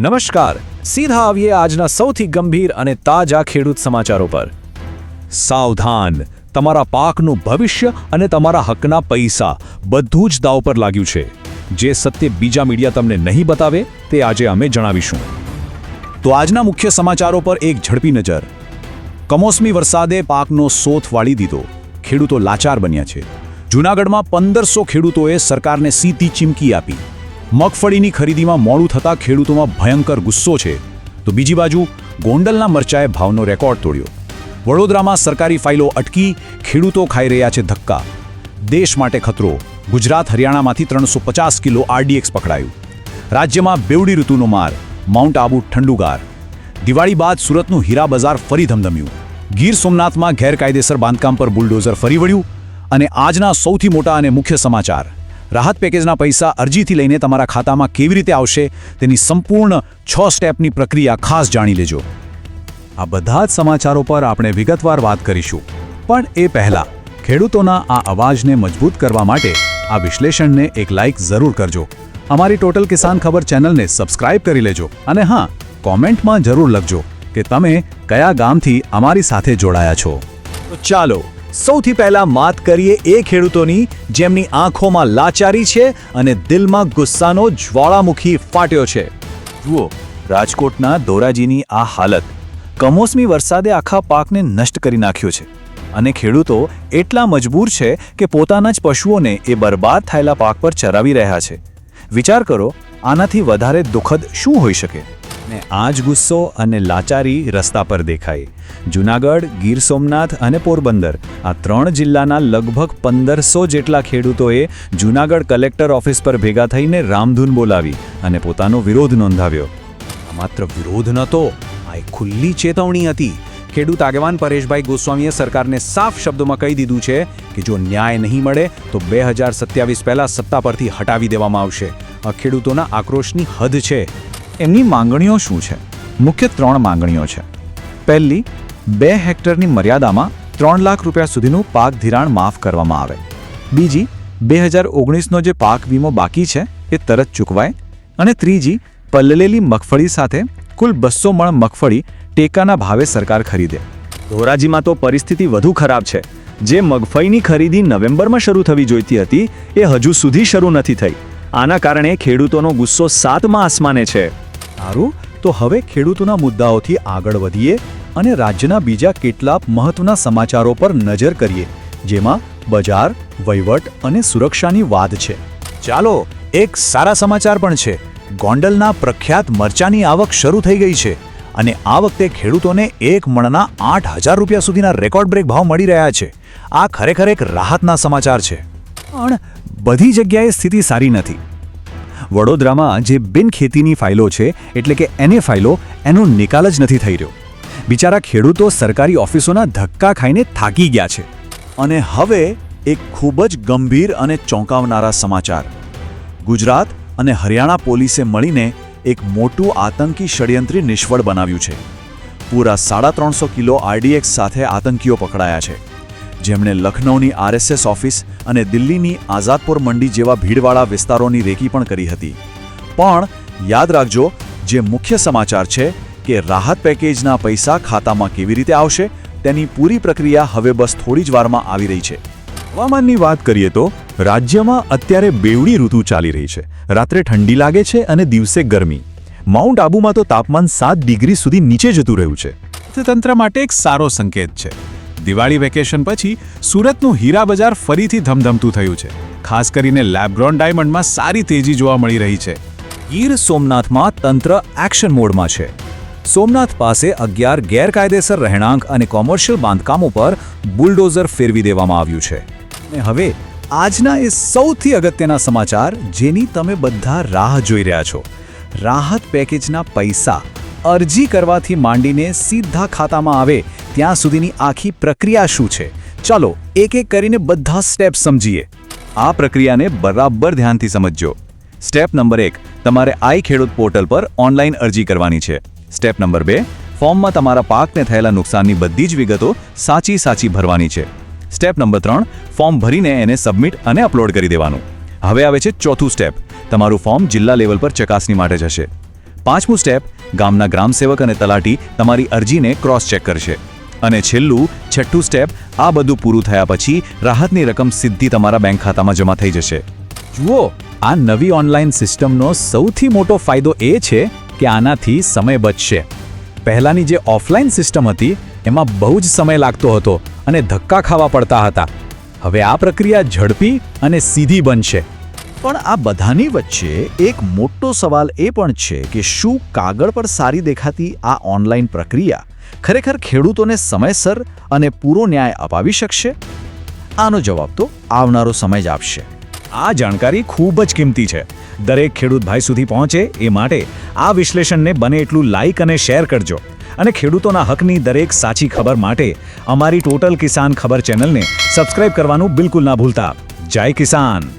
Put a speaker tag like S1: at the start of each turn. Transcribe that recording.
S1: નમસ્કાર. સીધા આવીએ આજના સૌથી ગંભીર અને તાજા ખેડૂત સમાચારો પર. સાવધાન. તમારા પાકનું ભવિષ્ય અને તમારા હકના પૈસા બધું જ દાવ પર લાગ્યું છે. જે સત્ય બીજા મીડિયા તમને નહીં બતાવે, તે આજે અમે જણાવીશું. તો આજના મુખ્ય સમાચારો પર એક ઝડપી નજર. કમોસમી વરસાદે પાકનો સોથ વાળી દીધો. ખેડૂતો લાચાર બન્યા છે. જૂનાગઢમાં પંદરસો ખેડૂતોએ સરકારને સીધી ચીમકી આપી. મગફળીની ખરીદીમાં મોડું થતાં ખેડૂતોમાં ભયંકર ગુસ્સો છે. તો બીજી બાજુ ગોંડલના મરચાએ ભાવનો રેકોર્ડ તોડ્યો. વડોદરામાં સરકારી ફાઇલો અટકી, ખેડૂતો ખાઈ રહ્યા છે ધક્કા. દેશ માટે ખતરો. ગુજરાત હરિયાણામાંથી ત્રણસો પચાસ કિલો આરડીએક્સ પકડાયું. રાજ્યમાં બેવડી ઋતુનો માર. માઉન્ટ આબુ ઠંડુગાર. દિવાળી બાદ સુરતનું હીરા બજાર ફરી ધમધમ્યું. ગીર સોમનાથમાં ગેરકાયદેસર બાંધકામ પર બુલડોઝર ફરી વળ્યું. અને આજના સૌથી મોટા અને મુખ્ય સમાચાર. રાહત પેકેજના પૈસા અરજીથી લઈને તમારા ખાતામાં કેવી રીતે આવશે તેની સંપૂર્ણ છ સ્ટેપની પ્રક્રિયા ખાસ જાણી લેજો. આ બધા જ સમાચારો પર આપણે વિગતવાર વાત કરીશું. પણ એ પહેલા, ખેડૂતોના આ અવાજને મજબૂત કરવા માટે આ વિશ્લેષણને એક લાઇક જરૂર કરજો. અમારી ટોટલ કિસાન ખબર ચેનલને સબસ્ક્રાઇબ કરી લેજો અને હા, કોમેન્ટમાં જરૂર લખજો કે તમે કયા ગામથી અમારી સાથે જોડાયા છો. ચાલો સૌથી પહેલા વાત કરીએ એ ખેડૂતોની જેમની આંખોમાં લાચારી છે અને દિલમાં ગુસ્સાનો જ્વાળામુખી ફાટ્યો છે. જુઓ, રાજકોટના ધોરાજીની આ હાલત. કમોસમી વરસાદે આખા પાકને નષ્ટ કરી નાખ્યો છે અને ખેડૂતો એટલા મજબૂર છે કે પોતાના જ પશુઓને એ બરબાદ થયેલા પાક પર ચરાવી રહ્યા છે. વિચાર કરો, આનાથી વધારે દુઃખદ શું હોઈ શકે? ને આ જ ગુસ્સો અને લાચારી રસ્તા પર દેખાય. જૂનાગઢ, ગીર સોમનાથ અને પોરબંદર. આ ત્રણ જિલ્લાના લગભગ પંદરસો જેટલા ખેડૂતોએ જૂનાગઢ કલેક્ટર ઓફિસ પર ભેગા થઈને રામધૂન બોલાવી અને પોતાનો વિરોધ નોંધાવ્યો. આ માત્ર વિરોધ નહોતો, આ એક ખુલ્લી ચેતવણી હતી. ખેડૂત આગેવાન પરેશભાઈ ગોસ્વામીએ સરકારને સાફ શબ્દોમાં કહી દીધું છે કે જો ન્યાય નહીં મળે, તો બે હજાર સત્યાવીસ પહેલાં સત્તા પરથી હટાવી દેવામાં આવશે. આ ખેડૂતોના આક્રોશની હદ છે. એમની માંગણીઓ શું છે? મુખ્ય ત્રણ માંગણીઓ છે. પહેલી, બે હેક્ટરની મર્યાદામાં ત્રણ લાખ રૂપિયા સુધીનું પાક ધિરાણ માફ કરવામાં આવે. બીજી, બે હજાર ઓગણીસનો જે પાક વીમો બાકી છે, એ તરત ચૂકવાય. અને ત્રીજી પલળેલી મગફળી સાથે કુલ બસો મણ મગફળી ટેકાના ભાવે સરકાર ખરીદે. ધોરાજીમાં તો પરિસ્થિતિ વધુ ખરાબ છે. જે મગફળીની ખરીદી નવેમ્બરમાં શરૂ થવી જોઈતી હતી, એ હજુ સુધી શરૂ નથી થઈ. આના કારણે ખેડૂતોનો ગુસ્સો સાતમા આસમાને છે. સારું તો હવે ખેડૂતોના મુદ્દાઓથી આગળ વધીએ અને રાજ્યના બીજા કેટલાક મહત્વના સમાચારો પર નજર કરીએ, જેમાં બજાર, વહીવટ અને સુરક્ષાની વાત છે. ચાલો, એક સારા સમાચાર પણ છે. ગોંડલના પ્રખ્યાત મરચાની આવક શરૂ થઈ ગઈ છે અને આ વખતે ખેડૂતોને એક મણના આઠ હજાર રૂપિયા સુધીના રેકોર્ડ બ્રેક ભાવ મળી રહ્યા છે. આ ખરેખર એક રાહતના સમાચાર છે. પણ બધી જગ્યાએ સ્થિતિ સારી નથી. વડોદરામાં જે બિનખેતીની ફાઇલો છે, એટલે કે એને ફાઇલો, એનો નિકાલ જ નથી થઈ રહ્યો. બિચારા ખેડૂતો સરકારી ઓફિસોના ધક્કા ખાઈને થાકી ગયા છે. અને હવે એક ખૂબ જ ગંભીર અને ચોંકાવનારા સમાચાર. ગુજરાત અને હરિયાણા પોલીસે મળીને એક મોટું આતંકી ષડયંત્રી નિષ્ફળ બનાવ્યું છે. પૂરા સાડા ત્રણસો કિલો આરડીએક્સ સાથે આતંકીઓ પકડાયા છે. જેમણે લખનૌની આરએસએસ ઓફિસ અને દિલ્હીની આઝાદપુર મંડી જેવા ભીડવાળા વિસ્તારોની રેકી પણ કરી હતી. પણ યાદ રાખજો, જે મુખ્ય સમાચાર છે કે રાહત પેકેજના પૈસા ખાતામાં કેવી રીતે આવશે, તેની પૂરી પ્રક્રિયા હવે બસ થોડી જ વારમાં આવી રહી છે. હવામાનની વાત કરીએ તો, રાજ્યમાં અત્યારે બેવડી ઋતુ ચાલી રહી છે. રાત્રે ઠંડી લાગે છે અને દિવસે ગરમી. માઉન્ટ આબુમાં તો તાપમાન સાત ડિગ્રી સુધી નીચે જતું રહ્યું છે. તંત્ર માટે એક સારો સંકેત છે. દિવાળી વેકેશન પછી સુરતનું હીરા બજાર ફરીથી ધમધમતું થયું છે. ખાસ કરીને લેબગ્રોન ડાયમંડમાં સારી તેજી જોવા મળી રહી છે. ગીર સોમનાથમાં તંત્ર એક્શન મોડમાં છે. સોમનાથ પાસે અગિયાર ગેરકાયદેસર રહેણાંક અને કોમર્શિયલ બાંધકામો પર બુલડોઝર ફેરવી દેવામાં આવ્યું છે. અને હવે, આજના એ સૌથી અગત્યના સમાચાર જેની તમે બધા રાહ જોઈ રહ્યા છો. રાહત પેકેજના પૈસા અરજી કરવાથી માંડીને સીધા ખાતામાં આવે ત્યાં સુધીની આખી પ્રક્રિયા શું છે? ચાલો એક એક કરીને બધા સ્ટેપ સમજીએ. આ પ્રક્રિયાને બરાબર ધ્યાનથી સમજજો. સ્ટેપ નંબર એક, તમારે આઈ ખેડૂત પોર્ટલ પર ઓનલાઈન અરજી કરવાની છે. સ્ટેપ નંબર બે, ફોર્મમાં તમારા પાકને થયેલા નુકસાનની બધી જ વિગતો સાચી સાચી ભરવાની છે. સ્ટેપ નંબર ત્રણ, ફોર્મ ભરીને એને સબમિટ અને અપલોડ કરી દેવાનું. હવે આવે છે ચોથું સ્ટેપ તમારું ફોર્મ જિલ્લા લેવલ પર ચકાસણી માટે જશે. પાંચમું સ્ટેપ ગામના ગ્રામસેવક અને તલાટી તમારી અરજીને ક્રોસ ચેક કરશે. અને છેલ્લું, છઠ્ઠું સ્ટેપ આ બધું પૂરું થયા પછી રાહતની રકમ સીધી તમારા બેંક ખાતામાં જમા થઈ જશે. જુઓ, આ નવી ઓનલાઈન સિસ્ટમનો સૌથી મોટો ફાયદો એ છે કે આનાથી સમય બચશે. પહેલાંની જે ઓફલાઈન સિસ્ટમ હતી, એમાં બહુ જ સમય લાગતો હતો અને ધક્કા ખાવા પડતા હતા. હવે આ પ્રક્રિયા ઝડપી અને સીધી બનશે.
S2: પણ આ બધાની વચ્ચે એક મોટો સવાલ એ પણ છે કે શું કાગળ પર સારી દેખાતી આ ઓનલાઈન પ્રક્રિયા ખરેખર ખેડૂતોને સમયસર અને પૂરો ન્યાય અપાવી શકશે? આનો જવાબ તો આવનારો સમય જ આપશે.
S1: આ જાણકારી ખૂબ જ કિંમતી છે. દરેક ખેડૂત ભાઈ સુધી પહોંચે એ માટે આ વિશ્લેષણને બને એટલું લાઇક અને શેર કરજો. અને ખેડૂતોના હકની દરેક સાચી ખબર માટે અમારી ટોટલ કિસાન ખબર ચેનલને સબસ્ક્રાઇબ કરવાનું બિલકુલ ના ભૂલતા. જય કિસાન!